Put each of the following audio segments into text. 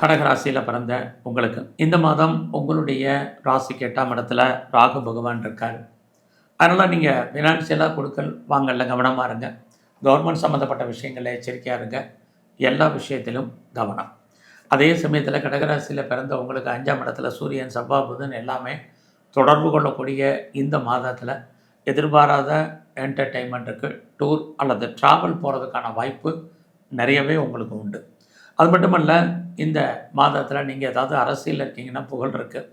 கடகராசியில் பிறந்த உங்களுக்கு. இந்த மாதம் உங்களுடைய ராசிக்கு எட்டாம் இடத்துல ராகு பகவான் இருக்கார். அதனால் நீங்கள் ஃபினான்ஷியலாக கொடுக்கல் வாங்கல கவனமாக இருங்க. கவர்மெண்ட் சம்மந்தப்பட்ட விஷயங்களில் எச்சரிக்கையாக இருங்க. எல்லா விஷயத்திலும் கவனம். அதே சமயத்தில் கடகராசியில் பிறந்த உங்களுக்கு அஞ்சாம் இடத்துல சூரியன் செவ்வாய் புதன் எல்லாமே தொடர்பு கொள்ளக்கூடிய இந்த மாதத்தில் எதிர்பாராத என்டர்டெயின்மெண்ட்டுக்கு டூர் அல்லது ட்ராவல் போகிறதுக்கான வாய்ப்பு நிறையவே உங்களுக்கு உண்டு. அது மட்டுமல்ல இந்த மாதத்தில் நீங்கள் ஏதாவது அரசியலில் இருக்கீங்கன்னா புகழ் இருக்குது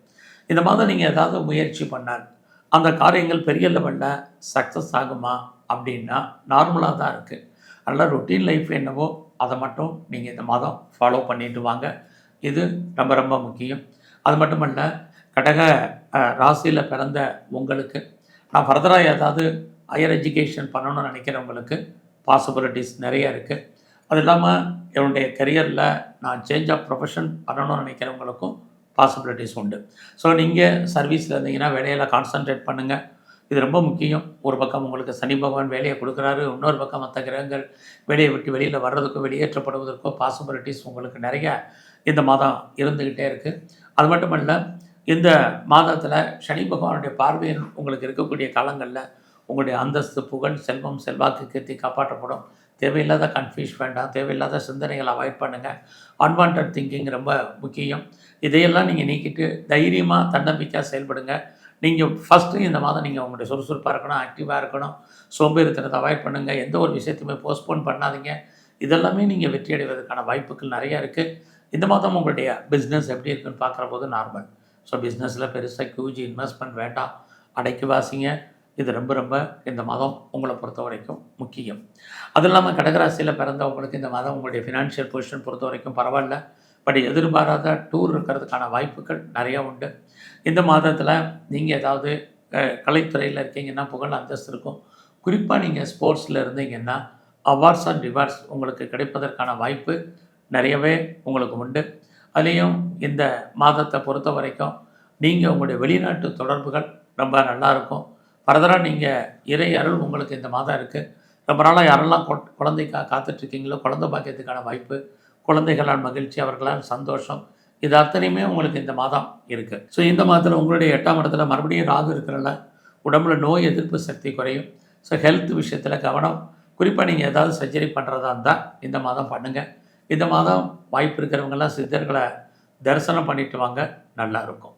இந்த மாதம் நீங்கள் ஏதாவது முயற்சி பண்ணால் அந்த காரியங்கள் பெரிய லெவலில் சக்ஸஸ் ஆகுமா அப்படின்னா நார்மலாக தான் இருக்குது அதனால் ரொட்டீன் லைஃப் என்னவோ அதை மட்டும் நீங்கள் இந்த மாதம் ஃபாலோ பண்ணிட்டு வாங்க. இது ரொம்ப ரொம்ப முக்கியம். அது மட்டுமல்ல கடக ராசியில் பிறந்த உங்களுக்கு நான் ஃபர்தராக ஏதாவது ஹையர் எஜுகேஷன் பண்ணணும்னு நினைக்கிறவங்களுக்கு பாசிபிலிட்டிஸ் நிறைய இருக்குது அது இல்லாமல் என்னுடைய கரியரில் நான் சேஞ்ச் ஆஃப் ப்ரொஃபஷன் பண்ணணும்னு நினைக்கிறவங்களுக்கும் பாசிபிலிட்டிஸ் உண்டு. ஸோ நீங்கள் சர்வீஸில் இருந்தீங்கன்னா வேலையில் கான்சன்ட்ரேட் பண்ணுங்கள் இது ரொம்ப முக்கியம். ஒரு பக்கம் உங்களுக்கு சனி பகவான் வேலையை கொடுக்குறாரு இன்னொரு பக்கம் மற்ற கிரகங்கள் வேலையை விட்டு வெளியில் வர்றதுக்கோ வெளியேற்றப்படுவதற்கோ பாசிபிலிட்டிஸ் உங்களுக்கு நிறைய இந்த மாதம் இருந்துக்கிட்டே இருக்குது அது மட்டும் இல்லை இந்த மாதத்தில் சனி பகவானுடைய பார்வையில் உங்களுக்கு இருக்கக்கூடிய காலங்களில் உங்களுடைய அந்தஸ்து புகழ் செல்வம் செல்வாக்கு கீர்த்தி காப்பாற்றப்படும். தேவையில்லாத கன்ஃபியூஸ் வேண்டாம். தேவையில்லாத சிந்தனைகளை அவாய்ட் பண்ணுங்கள் அன்வான்ட் திங்கிங் ரொம்ப முக்கியம். இதையெல்லாம் நீங்கள் நீக்கிட்டு தைரியமாக தன்னம்பிக்கையாக செயல்படுங்க. நீங்கள் ஃபஸ்ட்டு இந்த மாதம் நீங்கள் உங்களுடைய சுறுசுறுப்பாக இருக்கணும் ஆக்டிவாக இருக்கணும் சோம்பேறித்தனத்தை அவாய்ட் பண்ணுங்கள் எந்த ஒரு விஷயத்தையுமே போஸ்ட்போன் பண்ணாதீங்க. இதெல்லாமே நீங்கள் வெற்றி அடைவதற்கான வாய்ப்புகள் நிறையா இருக்குது இந்த மாதம் உங்களுடைய பிஸ்னஸ் எப்படி இருக்குன்னு பார்க்குற போது நார்மல் ஸோ பிஸ்னஸில் பெருசாக கியூஜி இன்வெஸ்ட்மெண்ட் வேண்டாம். அடைக்கு வாசிங்க. இது ரொம்ப ரொம்ப இந்த மாதம் உங்களை பொறுத்த வரைக்கும் முக்கியம். அது இல்லாமல் கடகராசியில் பிறந்தவங்களுக்கு இந்த மாதம் உங்களுடைய ஃபினான்ஷியல் பொசிஷன் பொறுத்த வரைக்கும் பரவாயில்ல. பட் எதிர்பாராத டூர் இருக்கிறதுக்கான வாய்ப்புகள் நிறையா உண்டு. இந்த மாதத்தில் நீங்கள் ஏதாவது கலைத்துறையில் இருக்கீங்கன்னா புகழ் அந்தஸ்து இருக்கும். குறிப்பாக நீங்கள் ஸ்போர்ட்ஸில் இருந்தீங்கன்னா அவார்ட்ஸ் அண்ட் ரிவார்ட்ஸ் உங்களுக்கு கிடைப்பதற்கான வாய்ப்பு நிறையவே உங்களுக்கு உண்டு. அதுலேயும் இந்த மாதத்தை பொறுத்த வரைக்கும் நீங்கள் உங்களுடைய வெளிநாட்டு தொடர்புகள் ரொம்ப நல்லாயிருக்கும் ஃபர்தராக நீங்கள் இறை அருள் உங்களுக்கு இந்த மாதம் இருக்குது ரொம்ப நாளாக யாரெல்லாம் கொ- குழந்தைக்காக காத்துட்ருக்கீங்களோ குழந்தை பாக்கியத்துக்கான வாய்ப்பு குழந்தைகளால் மகிழ்ச்சி அவர்களால் சந்தோஷம் இது அத்தனையுமே உங்களுக்கு இந்த மாதம் இருக்குது ஸோ இந்த மாதத்தில் உங்களுடைய எட்டாம் இடத்துல மறுபடியும் ராகு இருக்கிறனால உடம்புல நோய் எதிர்ப்பு சக்தி குறையும். ஸோ ஹெல்த் விஷயத்தில் கவனம். குறிப்பாக நீங்கள் ஏதாவது சர்ஜரி பண்ணுறதா இருந்தால் இந்த மாதம் பண்ணுங்கள் இந்த மாதம் வாய்ப்பு இருக்கிறவங்கெல்லாம் சித்தர்களை தரிசனம் பண்ணிட்டு வாங்க. நல்லாயிருக்கும்